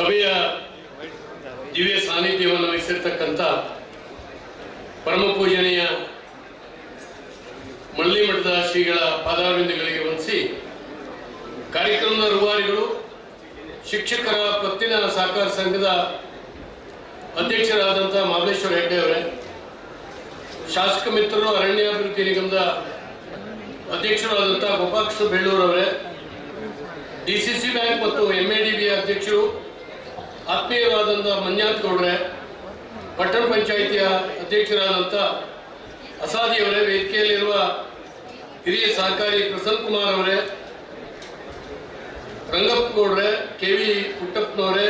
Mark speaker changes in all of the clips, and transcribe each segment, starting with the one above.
Speaker 1: ಸಭೆಯ ದಿವ್ಯ ಸಾನ್ನಿಧ್ಯವನ್ನು ವಹಿಸಿರ್ತಕ್ಕಂಥ ಪರಮ ಪೂಜನೀಯ ಮಳ್ಳಿ ಮಠದ ಶ್ರೀಗಳ ಪಾದಾರವಿಂದಗಳಿಗೆ ವಂದಿಸಿ ಕಾರ್ಯಕ್ರಮದ ರೂವಾರಿಗಳು, ಶಿಕ್ಷಕರ ಪತ್ತಿನ ಸಹಕಾರ ಸಂಘದ ಅಧ್ಯಕ್ಷರಾದಂಥ ಮಹದೇಶ್ವರ ಹೆಗ್ಡೆ ಅವರೇ, ಶಾಸಕ ಮಿತ್ರರು, ಅರಣ್ಯಾಭಿವೃದ್ಧಿ ನಿಗಮದ ಅಧ್ಯಕ್ಷರಾದಂಥ ಡಿ ಸಿ ಸಿ ಬ್ಯಾಂಕ್ ಮತ್ತು ಎಂಎಡಿಬಿ ಅಧ್ಯಕ್ಷರು ಆತ್ಮೀಯರಾದಂಥ ಮಂಜಾತ್ ಗೌಡ್ರೆ, ಪಟ್ಟಣ ಪಂಚಾಯಿತಿಯ ಅಧ್ಯಕ್ಷರಾದಂಥ ಅಸಾದಿಯವರೇ ವೇದಿಕೆಯಲ್ಲಿರುವ ಹಿರಿಯ ಸಹಕಾರಿ ಪ್ರಸನ್ನ ಕುಮಾರ್ ಅವರೇ, ರಂಗಪ್ಪ ಗೌಡ್ರೆ, ಕೆ ವಿ ಪುಟ್ಟಪ್ಪನವರೇ,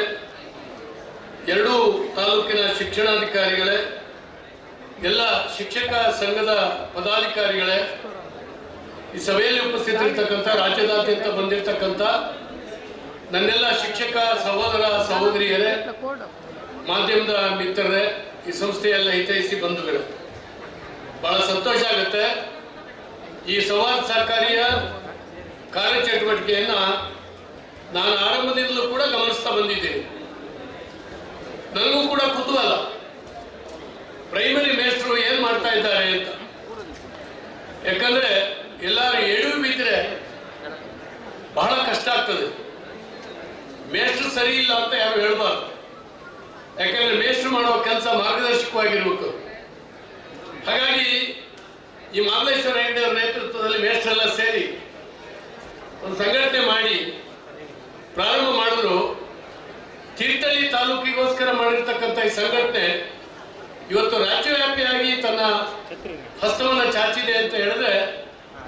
Speaker 1: ಎರಡೂ ತಾಲೂಕಿನ ಶಿಕ್ಷಣಾಧಿಕಾರಿಗಳೇ, ಎಲ್ಲ ಶಿಕ್ಷಕ ಸಂಘದ ಪದಾಧಿಕಾರಿಗಳೇ, ಈ ಸಭೆಯಲ್ಲಿ ಉಪಸ್ಥಿತರಿರ್ತಕ್ಕಂಥ ರಾಜ್ಯದಾದ್ಯಂತ ಬಂದಿರತಕ್ಕಂಥ ನನ್ನೆಲ್ಲ ಶಿಕ್ಷಕ ಸಹೋದರ ಸಹೋದರಿಯರೇ, ಮಾಧ್ಯಮದ ಮಿತ್ರರೇ, ಈ ಸಂಸ್ಥೆಯೆಲ್ಲ ಹಿತೈಸಿ ಬಂಧುಗಳು. ಬಹಳ ಸಂತೋಷ ಆಗುತ್ತೆ. ಈ ಸವಾಲ್ ಸರ್ಕಾರಿಯ ಕಾರ್ಯಚಟುವಟಿಕೆಯನ್ನ ನಾನು ಆರಂಭದಿಂದಲೂ ಕೂಡ ಗಮನಿಸ್ತಾ ಬಂದಿದ್ದೇನೆ. ನನಗೂ ಕೂಡ ಕುತೂಹಲ. ಪ್ರೈಮರಿ ಮೇಸ್ಟ್ರು ಏನ್ ಮಾಡ್ತಾ ಇದ್ದಾರೆ ಅಂತ. ಯಾಕಂದ್ರೆ ಎಲ್ಲಾರು ಎಳು ಬಿದ್ದರೆ ಬಹಳ ಕಷ್ಟ ಆಗ್ತದೆ. ಮೇಷ್ಟ್ರು ಸರಿ ಇಲ್ಲ ಅಂತ ಯಾರು ಹೇಳ್ಬಾರ್ದು. ಯಾಕಂದ್ರೆ ಮೇಷ್ಟ್ರು ಮಾಡುವ ಕೆಲಸ ಮಾರ್ಗದರ್ಶಕವಾಗಿರ್ಬೇಕು. ಹಾಗಾಗಿ ಈ ಮಾಮಲೇಶ್ವರ ಹೆಗ್ಡೆ ನೇತೃತ್ವದಲ್ಲಿ ಮೇಷ್ಟ್ರೆಲ್ಲ ಸೇರಿ ಒಂದು ಸಂಘಟನೆ ಮಾಡಿ ಪ್ರಾರಂಭ ಮಾಡಿದ್ರು. ತೀರ್ಥಹಳ್ಳಿ ತಾಲೂಕಿಗೋಸ್ಕರ ಮಾಡಿರ್ತಕ್ಕಂಥ ಈ ಸಂಘಟನೆ ಇವತ್ತು ರಾಜ್ಯವ್ಯಾಪಿಯಾಗಿ ತನ್ನ ಹಸ್ತವನ್ನು ಚಾಚಿದೆ ಅಂತ ಹೇಳಿದ್ರೆ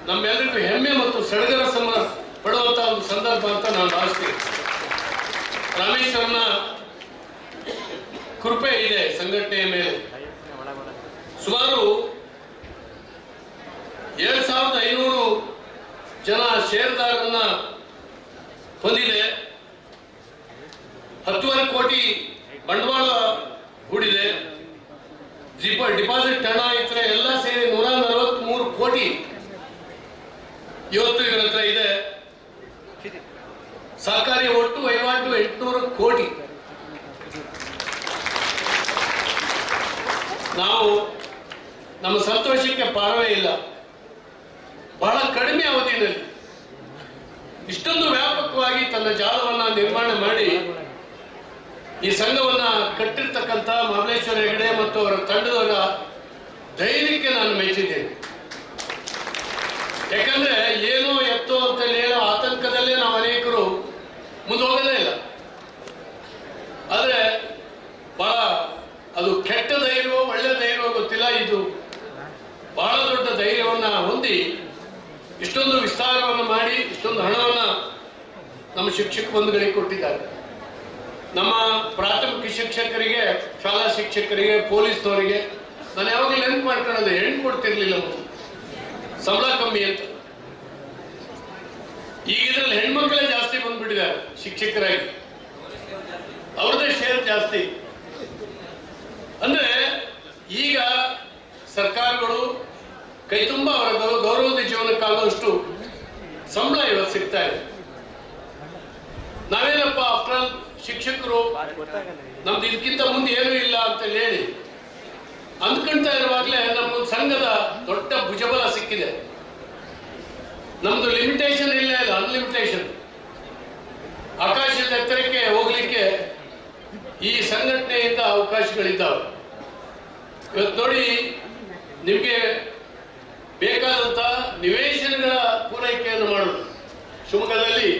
Speaker 1: ನಮ್ಮೆಲ್ಲರಿಗೂ ಹೆಮ್ಮೆ ಮತ್ತು ಸಡಗರ ಸಮ ಪಡುವಂತಹ ಒಂದು ಸಂದರ್ಭ ಅಂತ ನಾನು ಭಾವಿಸ್ತೀನಿ. ರಾಮೇಶ್ವರನ ಕೃಪೆ ಇದೆ ಸಂಘಟನೆಯ ಮೇಲೆ. ಸುಮಾರು ಏಳು ಸಾವಿರದ ಐನೂರು ಜನ ಷೇರುದಾರರನ್ನ ಹೊಂದಿದೆ. ಹತ್ತುವರೆ ಕೋಟಿ ಬಂಡವಾಳ ಹೂಡಿದೆ. ಡಿಪಾಸಿಟ್ ಹಣ ಇತರ ಎಲ್ಲ ಸೇರಿ ನೂರ ನಲವತ್ಮೂರು ಕೋಟಿ ಇವತ್ತು ಇವರ ಹತ್ರ ಇದೆ. ಎಂಟುನೂರು ಕೋಟಿ. ನಾವು ನಮ್ಮ ಸಂತೋಷಕ್ಕೆ ಪಾರವೇ ಇಲ್ಲ. ಬಹಳ ಕಡಿಮೆ ಅವಧಿಯಲ್ಲಿ ಇಷ್ಟೊಂದು ವ್ಯಾಪಕವಾಗಿ ತನ್ನ ಜಾಲವನ್ನ ನಿರ್ಮಾಣ ಮಾಡಿ ಈ ಸಂಘವನ್ನ ಕಟ್ಟಿರ್ತಕ್ಕಂಥ ಮಹಾಬಲೇಶ್ವರ ಹೆಗಡೆ ಮತ್ತು ಅವರ ತಂಡದವರ ಧೈರ್ಯಕ್ಕೆ ನಾನು ಮೆಚ್ಚಿದ್ದೇನೆ. ಯಾಕಂದ್ರೆ ಏನೋ ಎತ್ತೋ ಅಂತ ಹೇಳೋ ಆತಂಕದಲ್ಲೇ ನಾವು ಅನೇಕರು ಮುಂದೆ ಹೋಗೋದೇ ಇಲ್ಲ. ಇಷ್ಟೊಂದು ವಿಸ್ತಾರವನ್ನು ಮಾಡಿ, ಇಷ್ಟೊಂದು ಹಣವನ್ನು ನಮ್ಮ ಶಿಕ್ಷಕ ಬಂಧುಗಳಿಗೆ ಕೊಟ್ಟಿದ್ದಾರೆ. ನಮ್ಮ ಪ್ರಾಥಮಿಕ ಶಿಕ್ಷಕರಿಗೆ, ಶಾಲಾ ಶಿಕ್ಷಕರಿಗೆ, ಪೊಲೀಸ್ನವರಿಗೆ ನಾನು ಯಾವಾಗಲೂ ನೆನಪು ಮಾಡ್ಕೊಳ್ಳೋದು ಹೆಣ್ಣು ಕೊಡ್ತಿರ್ಲಿಲ್ಲ ಸಂಬಳ ಕಮ್ಮಿ ಅಂತ. ಈಗ ಇದ್ರಲ್ಲಿ ಹೆಣ್ಮಕ್ಳೇ ಜಾಸ್ತಿ ಬಂದ್ಬಿಟ್ಟಿದ್ದಾರೆ ಶಿಕ್ಷಕರಾಗಿ. ಅವ್ರದ್ದೇ ಶೇರ್ ಜಾಸ್ತಿ. ಅಂದ್ರೆ ಈಗ ಸರ್ಕಾರಗಳು ಕೈ ತುಂಬ ಅವರ ಗೌರವದ ಜೀವನಕ್ಕಾಗುವಷ್ಟು ಸಂಬಳ ಇವತ್ತು ಸಿಗ್ತಾ ಇದೆ. ನಾವೇನಪ್ಪ ಆಫ್ಟರ್ ಶಿಕ್ಷಕರು, ನಮ್ದು ಇದಕ್ಕಿಂತ ಮುಂದೆ ಏನೂ ಇಲ್ಲ ಅಂತ ಹೇಳಿ, ಅಂದ್ಕೊಂತಾ ಇರುವಾಗಲೇ ನಮ್ಮ ಸಂಘದ ದೊಡ್ಡ ಭುಜಬಲ ಸಿಕ್ಕಿದೆ. ನಮ್ದು ಲಿಮಿಟೇಷನ್ ಇಲ್ಲ ಇಲ್ಲ ಅನ್ಲಿಮಿಟೇಷನ್ ಆಕಾಶದ ಎತ್ತರಕ್ಕೆ ಹೋಗ್ಲಿಕ್ಕೆ ಈ ಸಂಘಟನೆಯಿಂದ ಅವಕಾಶಗಳಿದ್ದಾವೆ. ಇವತ್ತು ನೋಡಿ, ನಿಮಗೆ ಬೇಕಾದಂತ ನಿವೇಶನಗಳ ಪೂರೈಕೆಯನ್ನು ಮಾಡೋದು. ಶಿವಮೊಗ್ಗದಲ್ಲಿ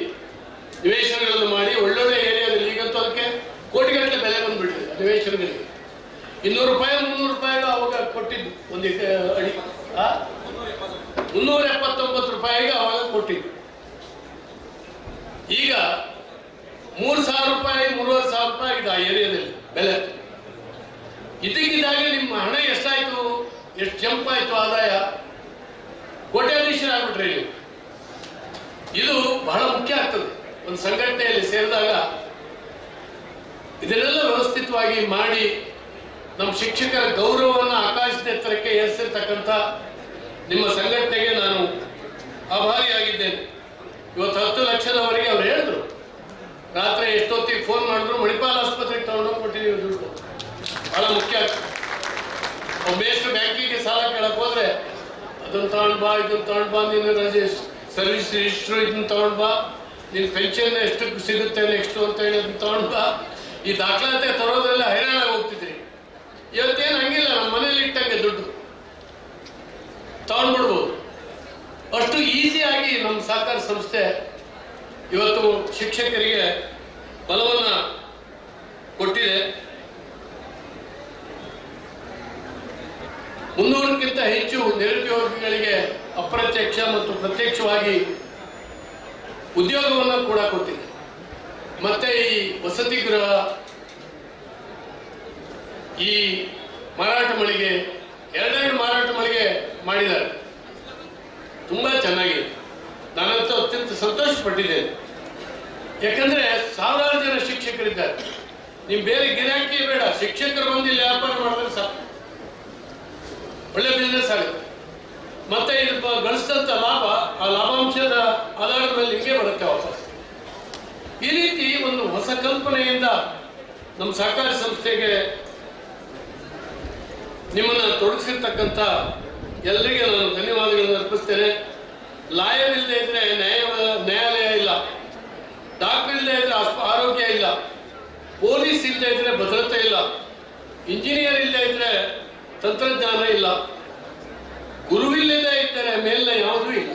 Speaker 1: ನಿವೇಶನಗಳನ್ನು ಮಾಡಿ ಒಳ್ಳೊಳ್ಳೆ ಏರಿಯಾದಲ್ಲಿ ಈಗಂತೂ ಅದಕ್ಕೆ ಕೋಟಿಗಟ್ಟಲೆ ಬೆಲೆ ಬಂದ್ಬಿಟ್ಟಿದೆ ನಿವೇಶನಗಳಿಗೆ. ಇನ್ನೂರು ರೂಪಾಯಿ, ಮುನ್ನೂರು ರೂಪಾಯಿ ಅವಾಗ ಕೊಟ್ಟಿದ್ದು ಒಂದು ಅಡಿ? ಮುನ್ನೂರ ಎಪ್ಪತ್ತೊಂಬತ್ತು ರೂಪಾಯಿಗೆ ಅವಾಗ ಕೊಟ್ಟಿದ್ದು. ಈಗ ಮೂರು ಸಾವಿರ ರೂಪಾಯಿ, ಮೂರುವರೆ ಸಾವಿರ ರೂಪಾಯಿ ಇದೆ ಆ ಏರಿಯಾದಲ್ಲಿ ಬೆಲೆ. ಇದಕ್ಕಿದ್ದಾಗೆ ನಿಮ್ಮ ಹಣ ಎಷ್ಟಾಯಿತು? ಎಷ್ಟು ಜಂಪ್ ಆಯ್ತು ಆದಾಯ? ಕೋಟ್ಯಾಧೀಶರಾಗ್ಬಿಟ್ರಿ ನೀವು. ಇದು ಬಹಳ ಮುಖ್ಯ ಆಗ್ತದೆ. ಒಂದು ಸಂಘಟನೆಯಲ್ಲಿ ಸೇರಿದಾಗ ಇದನ್ನೆಲ್ಲ ವ್ಯವಸ್ಥಿತವಾಗಿ ಮಾಡಿ ನಮ್ಮ ಶಿಕ್ಷಕರ ಗೌರವವನ್ನು ಆಕಾಶದ ಎತ್ತರಕ್ಕೆ ಏರಿಸಿರ್ತಕ್ಕಂಥ ನಿಮ್ಮ ಸಂಘಟನೆಗೆ ನಾನು ಆಭಾರಿಯಾಗಿದ್ದೇನೆ. ಇವತ್ತು ಹತ್ತು ಲಕ್ಷದವರೆಗೆ ಅವ್ರು ಹೇಳಿದ್ರು. ರಾತ್ರಿ ಎಷ್ಟೊತ್ತಿಗೆ ಫೋನ್ ಮಾಡಿದ್ರು, ಮಣಿಪಾಲ್ ಆಸ್ಪತ್ರೆಗೆ ತಗೊಂಡೋಗಿ ಕೊಟ್ಟಿದ್ದೀವಿ ದುಡ್ಡು. ಬಹಳ ಮುಖ್ಯ ಒಬ್ಬ ಮೇಷ್ಟು ಬ್ಯಾಂಕಿಗೆ ಸಾಲ ಕೇಳಕ್ ಹೋದ್ರೆ ಅದನ್ನ ತಗೊಂಡ್ಬಾ ಬಾ ಇದನ್ನ ತಗೊಂಡು ಬಾ, ನೀನು ರಜೆ ಸರ್ವಿಸ್ ರಿಜಿಸ್ಟ್ರು ಇದನ್ನು ತಗೊಂಡ್ಬಾ ನಿನ್ ಪೆನ್ಷನ್ ಎಷ್ಟು ಸಿಗುತ್ತೆ ನೆಕ್ಸ್ಟ್ ಅಂತ ಹೇಳಿ ಅದನ್ನ ತಗೊಂಡ್ಬಾ ಈ ದಾಖಲಾತಿ ತರೋದೆಲ್ಲ ಹೈರಾಣ ಹೋಗ್ತಿದ್ರಿ ಇವತ್ತೇನು ಹಂಗಿಲ್ಲ ನಮ್ಮ ಮನೇಲಿ ಇಟ್ಟಂಗೆ ದುಡ್ಡು. ತಗೊಂಡ್ಬಿಡ್ಬೋದು ಅಷ್ಟು ಈಸಿಯಾಗಿ ನಮ್ಮ ಸಹಕಾರ ಸಂಸ್ಥೆ ಇವತ್ತು ಶಿಕ್ಷಕರಿಗೆ ಬಲವನ್ನು ಕೊಟ್ಟಿದೆ. ಹೆಚ್ಚು ನಿರುದ್ಯೋಗಿಗಳಿಗೆ ಅಪ್ರತ್ಯಕ್ಷ ಮತ್ತು ಪ್ರತ್ಯಕ್ಷವಾಗಿ ಉದ್ಯೋಗವನ್ನು ಕೂಡ ಕೊಟ್ಟಿದೆ. ಮತ್ತೆ ಈ ವಸತಿ ಗೃಹ, ಈ ಮಾರಾಟ ಮಳಿಗೆ, ಎರಡೆರಡು ಮಾರಾಟ ಮಳಿಗೆ ಮಾಡಿದ್ದಾರೆ. ತುಂಬಾ ಚೆನ್ನಾಗಿದೆ. ನಾನಂತೂ ಅತ್ಯಂತ ಸಂತೋಷ ಪಟ್ಟಿದ್ದೇನೆ ಯಾಕಂದ್ರೆ ಸಾವಿರಾರು ಜನ ಶಿಕ್ಷಕರಿದ್ದಾರೆ. ನೀವು ಬೇರೆ ಗಿರಾಕಿ ಬೇಡ. ಶಿಕ್ಷಕರು ಬಂದು ಇಲ್ಲಿ ವ್ಯಾಪಾರ ಮಾಡಿದ್ರೆ ಸಾಕು. ಒಳ್ಳೆ ಬಿಸ್ನೆಸ್ ಆಗುತ್ತೆ ಮತ್ತೆ ಇದು ಗಳಿಸಿದಂತ ಲಾಭ, ಆ ಲಾಭಾಂಶದ ಆಧಾರದ ಮೇಲೆ ಹಿಂಗೆ ಬರುತ್ತೆ ವಾಪಸ್ ಈ ರೀತಿ ಒಂದು ಹೊಸ ಕಲ್ಪನೆಯಿಂದ ನಮ್ಮ ಸಹಕಾರಿ ಸಂಸ್ಥೆಗೆ ನಿಮ್ಮನ್ನು ತೊಡಗಿಸಿರ್ತಕ್ಕಂಥ ಎಲ್ಲರಿಗೆ ನಾನು ಧನ್ಯವಾದಗಳನ್ನು ಅರ್ಪಿಸ್ತೇನೆ. ಲಾಯರ್ ಇಲ್ಲದೆ ಇದ್ರೆ ನ್ಯಾಯ, ನ್ಯಾಯಾಲಯ ಇಲ್ಲ. ಡಾಕ್ಟರ್ ಇಲ್ಲದೆ ಇದ್ರೆ ಆರೋಗ್ಯ ಇಲ್ಲ. ಪೊಲೀಸ್ ಇಲ್ಲದೆ ಇದ್ರೆ ಭದ್ರತೆ ಇಲ್ಲ. ಇಂಜಿನಿಯರ್ ಇಲ್ಲದೆ ಇದ್ರೆ ತಂತ್ರಜ್ಞಾನ ಇಲ್ಲ. ಗುರುವಿಲ್ಲದೆ ಇದ್ದರೆ ಮೇಲಿನ ಯಾವುದೂ ಇಲ್ಲ.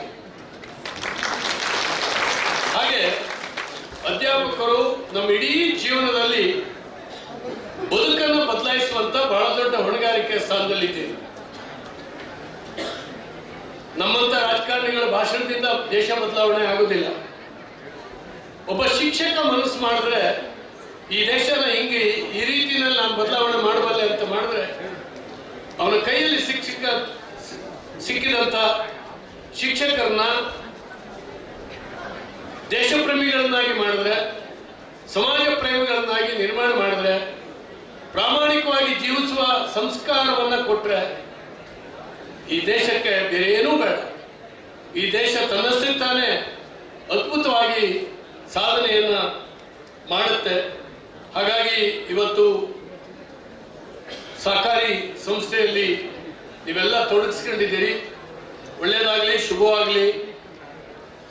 Speaker 1: ಹಾಗೆ ಅಧ್ಯಾಪಕರು ನಮ್ಮ ಇಡೀ ಜೀವನದಲ್ಲಿ ಬದುಕನ್ನು ಬದಲಾಯಿಸುವಂತ ಬಹಳ ದೊಡ್ಡ ಹೊಣೆಗಾರಿಕೆ ಸ್ಥಾನದಲ್ಲಿದ್ದೀವಿ. ನಮ್ಮಂತ ರಾಜಕಾರಣಿಗಳ ಭಾಷಣದಿಂದ ದೇಶ ಬದಲಾವಣೆ ಆಗುವುದಿಲ್ಲ. ಒಬ್ಬ ಶಿಕ್ಷಕ ಮನಸ್ಸು ಮಾಡಿದ್ರೆ, ಈ ದೇಶನ ಹಿಂಗೆ ಈ ರೀತಿಯಲ್ಲಿ ನಾನು ಬದಲಾವಣೆ ಮಾಡಬಲ್ಲೆ ಅಂತ ಮಾಡಿದ್ರೆ ಅವನ ಕೈಯಲ್ಲಿ ಶಿಕ್ಷಕ ಸಿಕ್ಕಿದಂತ ಶಿಕ್ಷಕರನ್ನ ದೇಶಪ್ರೇಮಿಗಳನ್ನಾಗಿ ಮಾಡಿದ್ರೆ, ಸಮಾಜ ಪ್ರೇಮಿಗಳನ್ನಾಗಿ ನಿರ್ಮಾಣ ಮಾಡಿದ್ರೆ, ಪ್ರಾಮಾಣಿಕವಾಗಿ ಜೀವಿಸುವ ಸಂಸ್ಕಾರವನ್ನ ಕೊಟ್ರೆ ಈ ದೇಶಕ್ಕೆ ಬೇರೆ ಏನೂ ಬೇಡ. ಈ ದೇಶ ತನ್ನಷ್ಟೇ ತಾನೇ ಅದ್ಭುತವಾಗಿ ಸಾಧನೆಯನ್ನ ಮಾಡುತ್ತೆ. ಹಾಗಾಗಿ ಇವತ್ತು ಸಹಕಾರಿ ಸಂಸ್ಥೆಯಲ್ಲಿ ನೀವೆಲ್ಲ ತೊಡಗಿಸ್ಕೊಂಡಿದ್ದೀರಿ. ಒಳ್ಳೆಯದಾಗಲಿ ಶುಭವಾಗಲಿ.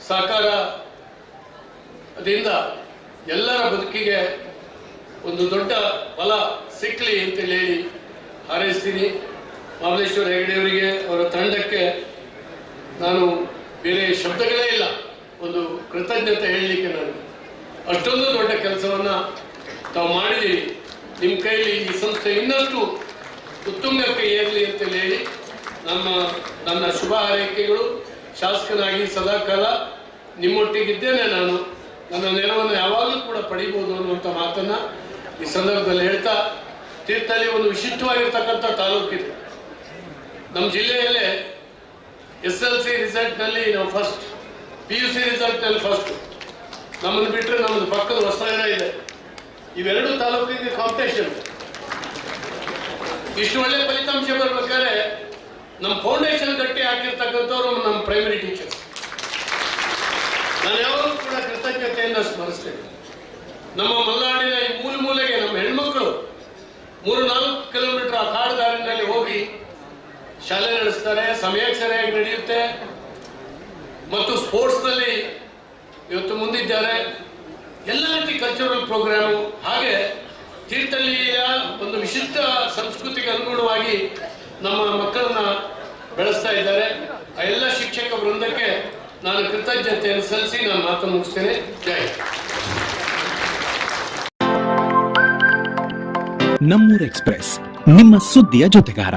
Speaker 1: ಸಹಕಾರ ಅದರಿಂದ ಎಲ್ಲರ ಬದುಕಿಗೆ ಒಂದು ದೊಡ್ಡ ಫಲ ಸಿಕ್ಕಲಿ ಅಂತೇಳಿ ಹೇಳಿ ಹಾರೈಸ್ತೀನಿ ಮಹಾಬಲೇಶ್ವರ ಹೆಗಡೆಯವರಿಗೆ ಅವರ ತಂಡಕ್ಕೆ ನಾನು ಬೇರೆ ಶಬ್ದಗಳೇ ಇಲ್ಲ. ಒಂದು ಕೃತಜ್ಞತೆ ಹೇಳಲಿಕ್ಕೆ ನಾನು ಅಷ್ಟೊಂದು ದೊಡ್ಡ ಕೆಲಸವನ್ನು ತಾವು ಮಾಡಿದ್ದೀರಿ. ನಿಮ್ಮ ಕೈಯಲ್ಲಿ ಈ ಸಂಸ್ಥೆ ಇನ್ನಷ್ಟು ಉತ್ತುಂಗಕ್ಕೆ ಏರಲಿ ಅಂತೇಳಿ ಹೇಳಿ ನಮ್ಮ ನನ್ನ ಶುಭ ಹಾರೈಕೆಗಳು. ಶಾಸಕನಾಗಿ ಸದಾಕಾಲ ನಿಮ್ಮೊಟ್ಟಿಗಿದ್ದೇನೆ ನಾನು. ನನ್ನ ನೆರವನ್ನು ಯಾವಾಗಲೂ ಕೂಡ ಪಡಿಬೋದು ಅನ್ನುವಂಥ ಮಾತನ್ನು ಈ ಸಂದರ್ಭದಲ್ಲಿ ಹೇಳ್ತಾ ತೀರ್ಥಹಳ್ಳಿ ಒಂದು ವಿಶಿಷ್ಟವಾಗಿರ್ತಕ್ಕಂಥ ತಾಲೂಕಿದೆ ನಮ್ಮ ಜಿಲ್ಲೆಯಲ್ಲೇ ಎಸ್ ಎಲ್ ಸಿ ರಿಸಲ್ಟ್ನಲ್ಲಿ ನಾವು ಫಸ್ಟ್ ಪಿ ಯು ಸಿ ರಿಸಲ್ಟ್ನಲ್ಲಿ ಫಸ್ಟ್ ನಮ್ಮನ್ನು ಬಿಟ್ಟರೆ ನಮ್ಮದು ಪಕ್ಕದ ಹೊಸನಗರ ಇವೆರಡು ತಾಲೂಕಿಗೆ ಕಾಂಪಿಟೇಷನ್ ಇಷ್ಟು ಒಳ್ಳೆ ಫಲಿತಾಂಶ ಬರ್ಬೇಕಾದ್ರೆ ನಮ್ಮ ಫೌಂಡೇಶನ್ ಗಟ್ಟಿ ಹಾಕಿರ್ತಕ್ಕಂಥವ್ರು ನಮ್ಮ ಪ್ರೈಮರಿ ಟೀಚರ್ ನಾನು ಯಾವಾಗಲೂ ಕೂಡ ಕೃತಜ್ಞತೆಯನ್ನು ಸ್ಮರಿಸ್ತೇನೆ. ನಮ್ಮ ಮಲೆನಾಡಿನ ಈ ಮೂಲ ಮೂಲೆಗೆ ನಮ್ಮ ಹೆಣ್ಮಕ್ಳು ಮೂರು ನಾಲ್ಕು ಕಿಲೋಮೀಟರ್ ಆ ಕಾಡುದಾರಿನಲ್ಲಿ ಹೋಗಿ ಶಾಲೆ ನಡೆಸ್ತಾರೆ, ಸಮಯಕ್ಕೆ ಸರಿಯಾಗಿ ನಡೆಯುತ್ತೆ. ಮತ್ತು ಸ್ಪೋರ್ಟ್ಸ್ನಲ್ಲಿ ಇವತ್ತು ಮುಂದಿದ್ದಾರೆ. ಎಲ್ಲ ರೀತಿ ಕಲ್ಚರಲ್ ಪ್ರೋಗ್ರಾಮು ಹಾಗೆ ತೀರ್ಥಹಳ್ಳಿಯ ಒಂದು ವಿಶಿಷ್ಟ ಸಂಸ್ಕೃತಿಗೆ ಅನುಗುಣವಾಗಿ ನಮ್ಮ ಮಕ್ಕಳನ್ನ ಬೆಳೆಸ್ತಾ ಇದ್ದಾರೆ. ಆ ಎಲ್ಲ ಶಿಕ್ಷಕ ವೃಂದಕ್ಕೆ ನಾನು ಕೃತಜ್ಞತೆಯನ್ನು ಸಲ್ಲಿಸಿ ನಾನು ಮಾತು ಮುಗಿಸ್ತೇನೆ. ಜೈ.
Speaker 2: ನಮ್ಮೂರ್ ಎಕ್ಸ್ಪ್ರೆಸ್, ನಿಮ್ಮ ಸುದ್ದಿಯ ಜೊತೆಗಾರ.